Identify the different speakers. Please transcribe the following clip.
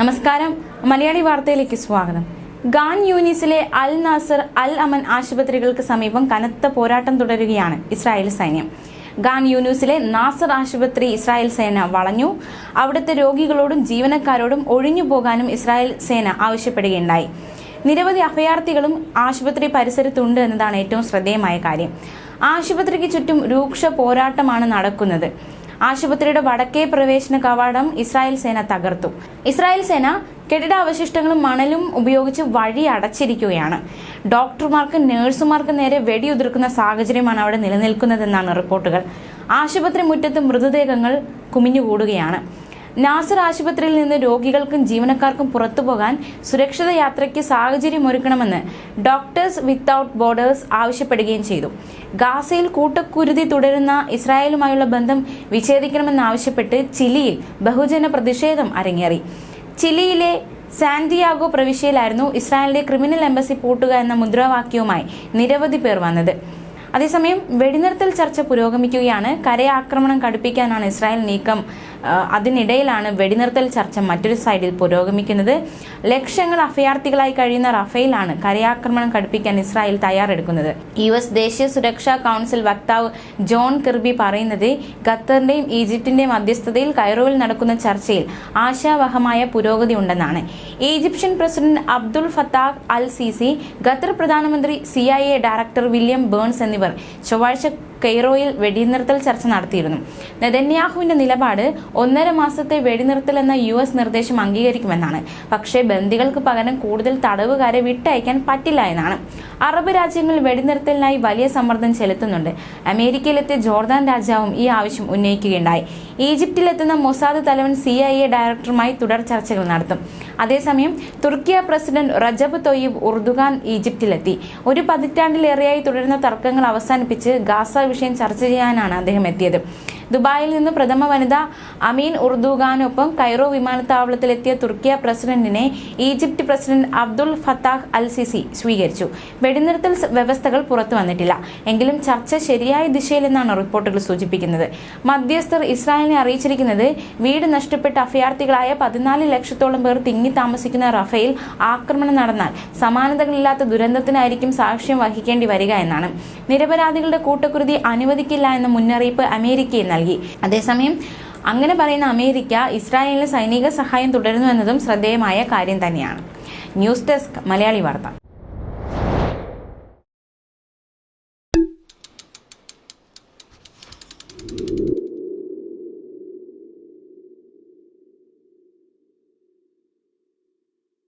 Speaker 1: നമസ്കാരം. മലയാളി വാർത്തയിലേക്ക് സ്വാഗതം. ഗാൻ യൂനിസിലെ അൽ നാസർ അൽ അമൻ ആശുപത്രികൾക്ക് സമീപം കനത്ത പോരാട്ടം തുടരുകയാണ് ഇസ്രായേൽ സൈന്യം. ഗാൻ യൂനിസിലെ നാസർ ആശുപത്രി ഇസ്രായേൽ സേന വളഞ്ഞു. അവിടുത്തെ രോഗികളോടും ജീവനക്കാരോടും ഒഴിഞ്ഞു പോകാനും ഇസ്രായേൽ സേന ആവശ്യപ്പെടുകയുണ്ടായി. നിരവധി അഭയാർത്ഥികളും ആശുപത്രി പരിസരത്തുണ്ട് എന്നതാണ് ഏറ്റവും ശ്രദ്ധേയമായ കാര്യം. ആശുപത്രിക്ക് ചുറ്റും രൂക്ഷ പോരാട്ടമാണ് നടക്കുന്നത്. ആശുപത്രിയുടെ വടക്കേ പ്രവേശന കവാടം ഇസ്രായേൽ സേന തകർത്തു. ഇസ്രായേൽ സേന കെട്ടിടാവശിഷ്ടങ്ങളും മണലും ഉപയോഗിച്ച് വഴി അടച്ചിരിക്കുകയാണ്. ഡോക്ടർമാർക്ക് നഴ്സുമാർക്ക് നേരെ വെടിയുതിർക്കുന്ന സാഹചര്യമാണ് അവിടെ നിലനിൽക്കുന്നതെന്നാണ് റിപ്പോർട്ടുകൾ. ആശുപത്രി മുറ്റത്ത് മൃതദേഹങ്ങൾ കുമിഞ്ഞുകൂടുകയാണ്. നാസർ ആശുപത്രിയിൽ നിന്ന് രോഗികൾക്കും ജീവനക്കാർക്കും പുറത്തു പോകാൻ സുരക്ഷിത യാത്രയ്ക്ക് സാഹചര്യം ഒരുക്കണമെന്ന് ഡോക്ടേഴ്സ് വിത്തൌട്ട് ബോർഡേഴ്സ് ആവശ്യപ്പെടുകയും ചെയ്തു. ഗാസയിൽ കൂട്ടക്കുരുതി തുടരുന്ന ഇസ്രായേലുമായുള്ള ബന്ധം വിച്ഛേദിക്കണമെന്നാവശ്യപ്പെട്ട് ചിലിയിൽ ബഹുജന പ്രതിഷേധം അരങ്ങേറി. ചിലിയിലെ സാന്റിയാഗോ പ്രവിശ്യയിലായിരുന്നു ഇസ്രായേലിന്റെ ക്രിമിനൽ എംബസി പൂട്ടുക എന്ന മുദ്രാവാക്യവുമായി നിരവധി പേർ വന്നത്. അതേസമയം വെടിനിർത്തൽ ചർച്ച പുരോഗമിക്കുകയാണ്. കരയാക്രമണം കടുപ്പിക്കാനാണ് ഇസ്രായേൽ നീക്കം. അതിനിടയിലാണ് വെടിനിർത്തൽ ചർച്ച മറ്റൊരു സൈഡിൽ പുരോഗമിക്കുന്നത്. ലക്ഷങ്ങൾ അഭയാർത്ഥികളായി കഴിയുന്ന റഫേലാണ് കരയാക്രമണം കടുപ്പിക്കാൻ ഇസ്രായേൽ തയ്യാറെടുക്കുന്നത്. യു എസ് ദേശീയ സുരക്ഷാ കൗൺസിൽ വക്താവ് ജോൺ കിർബി പറയുന്നത് ഖത്തറിന്റെയും ഈജിപ്തിന്റെയും മധ്യസ്ഥതയിൽ കൈറോയിൽ നടക്കുന്ന ചർച്ചയിൽ ആശാവഹമായ പുരോഗതി ഉണ്ടെന്നാണ്. Egyptian president Abdul Fattah al Sisi Qatar പ്രധാനമന്ത്രി സി ഡയറക്ടർ വില്യം ബേൺസ് എന്നിവർ ചൊവ്വാഴ്ച കെയ്റോയിൽ വെടിനിർത്തൽ ചർച്ച നടത്തിയിരുന്നു. നെതന്യാഹുവിന്റെ നിലപാട് ഒന്നര മാസത്തെ വെടിനിർത്തൽ എന്ന യു എസ് നിർദ്ദേശം അംഗീകരിക്കുമെന്നാണ്. പക്ഷേ ബന്ദികൾക്ക് പകരം കൂടുതൽ തടവുകാരെ വിട്ടയക്കാൻ പറ്റില്ല എന്നാണ്. അറബ് രാജ്യങ്ങൾ വെടിനിർത്തലിനായി വലിയ സമ്മർദ്ദം ചെലുത്തുന്നുണ്ട്. അമേരിക്കയിലെത്തിയ ജോർദാൻ രാജാവും ഈ ആവശ്യം ഉന്നയിക്കുകയുണ്ടായി. ഈജിപ്തിലെത്തുന്ന മൊസാദ് തലവൻ സി ഐ എ ഡയറക്ടറുമായി തുടർ ചർച്ചകൾ നടത്തും. അതേസമയം തുർക്കിയ പ്രസിഡന്റ് റജബ് തൊയ്യബ് ഉർദുഖാൻ ഈജിപ്തിലെത്തി. ഒരു പതിറ്റാണ്ടിലേറെയായി തുടരുന്ന തർക്കങ്ങൾ അവസാനിപ്പിച്ച് ഗാസ വിഷയം ചർച്ച ചെയ്യാനാണ് അദ്ദേഹം എത്തിയത്. ദുബായിൽ നിന്ന് പ്രഥമ വനിത അമീൻ ഉർദുഖാനൊപ്പം കൈറോ വിമാനത്താവളത്തിലെത്തിയ തുർക്കിയ പ്രസിഡന്റിനെ Egypt president Abdul Fattah al Sisi സ്വീകരിച്ചു. വെടിനിർത്തൽ വ്യവസ്ഥകൾ പുറത്തു വന്നിട്ടില്ല. എങ്കിലും ചർച്ച ശരിയായ ദിശയിലെന്നാണ് റിപ്പോർട്ടുകൾ സൂചിപ്പിക്കുന്നത്. മധ്യസ്ഥർ ഇസ്രായേലിനെ അറിയിച്ചിരിക്കുന്നത് വീട് നഷ്ടപ്പെട്ട അഭയാർത്ഥികളായ പതിനാല് ലക്ഷത്തോളം പേർ തിങ്ങി താമസിക്കുന്ന റഫേൽ ആക്രമണം നടന്നാൽ സമാനതകളില്ലാത്ത ദുരന്തത്തിനായിരിക്കും സാക്ഷ്യം വഹിക്കേണ്ടി വരിക എന്നാണ്. നിരപരാധികളുടെ കൂട്ടക്കുരുതി അനുവദിക്കില്ല എന്ന മുന്നറിയിപ്പ് അമേരിക്കയെ നൽകി. അതേസമയം അങ്ങനെ പറയുന്ന അമേരിക്ക ഇസ്രായേലിന് സൈനിക സഹായം തുടരുന്നു എന്നതും ശ്രദ്ധേയമായ കാര്യം തന്നെയാണ്. ന്യൂസ് ഡെസ്ക് മലയാളി വാർത്ത.